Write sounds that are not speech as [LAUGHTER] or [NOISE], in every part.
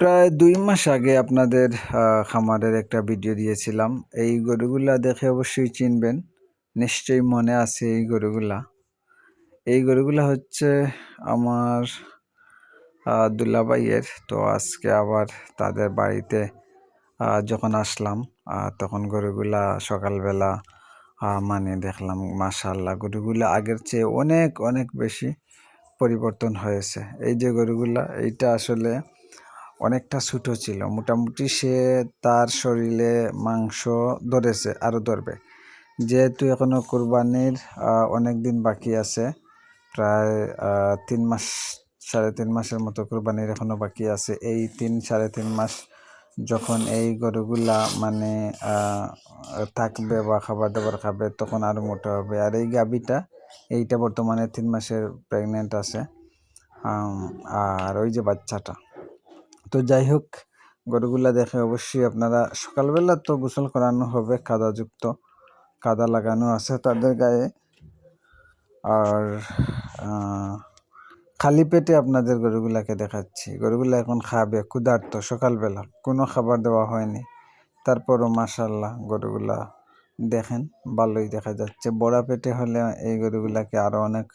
প্রায় দুই মাস আগে আপনাদের খামারের একটা ভিডিও দিয়েছিলাম। এই গরুগুলা দেখে অবশ্যই চিনবেন। নিশ্চয়ই মনে আছে এই গরুগুলা। এই গরুগুলা হচ্ছে আমার আহ, দুলাভাইয়ের। তো আজকে আবার তাদের বাড়িতে যখন আসলাম তখন গরুগুলা সকালবেলা মানে দেখলাম মাশাল্লাহ গরুগুলা আগের চেয়ে অনেক অনেক বেশি পরিবর্তন হয়েছে। এই যে গরুগুলা এইটা আসলে অনেকটা ছোটো ছিল। মোটামুটি সে তার শরীরে মাংস ধরেছে আরও ধরবে। যেহেতু এখনও কোরবানির অনেক দিন বাকি আছে, প্রায় তিন মাস, সাড়ে তিন মাসের মতো কোরবানির এখনও বাকি আছে। এই তিন, সাড়ে তিন মাস যখন এই গরুগুলা মানে থাকবে বা খাবার দাবার খাবে, তখন আরও মোটা হবে। আর এই গাবিটা এইটা বর্তমানে তিন মাসের প্রেগনেন্ট আছে। আর ওই যে বাচ্চাটা। তো যাই হোক, গরুগুলা দেখে অবশ্যই আপনারা সকালবেলা তো গোসল করানো হবে, কাদাযুক্ত, কাদা লাগানো আছে তাদের গায়ে। আর খালি পেটে আপনাদের গরুগুলাকে দেখাচ্ছি। গরুগুলা এখন খাবে, ক্ষুধার্ত সকালবেলা, কোনো খাবার দেওয়া হয়নি। তারপরও মাসাল্লাহ গরুগুলা দেখেন, ভালোই দেখা যাচ্ছে। বড়া পেটে হলে এই গরুগুলাকে আরও অনেক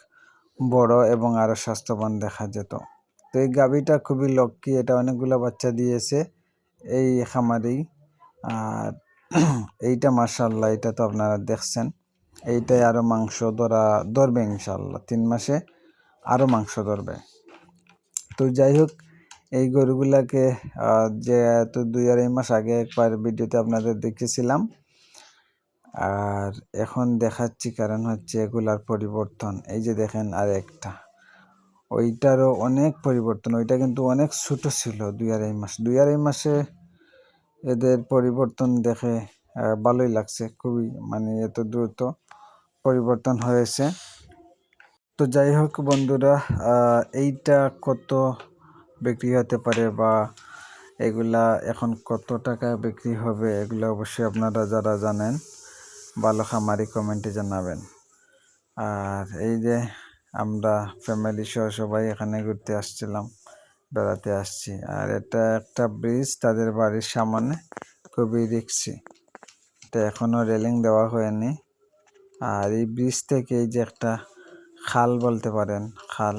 বড় এবং আরও স্বাস্থ্যবান দেখা যেত। তো এই গাভীটা খুবই লক্ষ্মী, এটা অনেকগুলো বাচ্চা দিয়েছে। এই খামারেই। আর [CLEARS THROAT] এইটা মার্শাল্লাহ এটা তো আপনারা দেখছেন। এইটাই আরও মাংস ধরা, ধরবে ইনশাল্লাহ তিন মাসে আরও মাংস ধরবে। তো যাই হোক, এই গরুগুলাকে যে তো দুই আড়াই মাস আগে একবার ভিডিওতে আপনাদের দেখেছিলাম। আর এখন দেখাচ্ছি কারণ হচ্ছে এগুলার পরিবর্তন। এই যে দেখেন আর একটা ওইটারও অনেক পরিবর্তন, ওইটা কিন্তু অনেক ছোট ছিল দুই আড়াই মাস। দুই আড়াই মাসে এদের পরিবর্তন দেখে ভালোই লাগছে, খুবই মানে এত দ্রুত পরিবর্তন হয়েছে। তো যাই হোক বন্ধুরা এইটা কত বিক্রি হতে পারে বা এগুলা এখন কত টাকা বিক্রি হবে, এগুলো অবশ্যই আপনারা যারা জানেন, ভালো খামারি কমেন্টে জানাবেন। আর এই যে আমরা ফ্যামিলি সহ সবাই এখানে ঘুরতে আসছিলাম, বেড়াতে আসছি। আর এটা একটা ব্রিজ তাদের বাড়ির সামনে, খুবই রিক্সি এটা এখনও রেলিং দেওয়া হয়নি। আর এই ব্রিজ থেকে এই যে একটা খাল বলতে পারেন, খাল।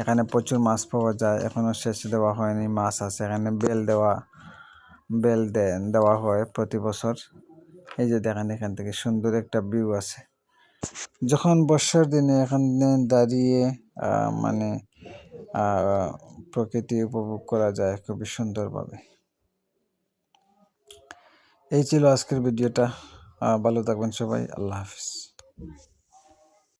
এখানে প্রচুর মাছ পাওয়া যায় এখনও শেষ দেওয়া হয়নি, মাছ আছে। এখানে বেল দেওয়া বেল দেওয়া হয় প্রতি বছর। এই যে দেখেন এখান থেকে সুন্দর একটা ভিউ আছে। যখন বর্ষার দিনে এখানে দাঁড়িয়ে মানে প্রকৃতি উপভোগ করা যায় খুবই সুন্দরভাবে। এই ছিল আজকের ভিডিওটা। ভালো থাকবেন সবাই। আল্লাহ হাফিজ।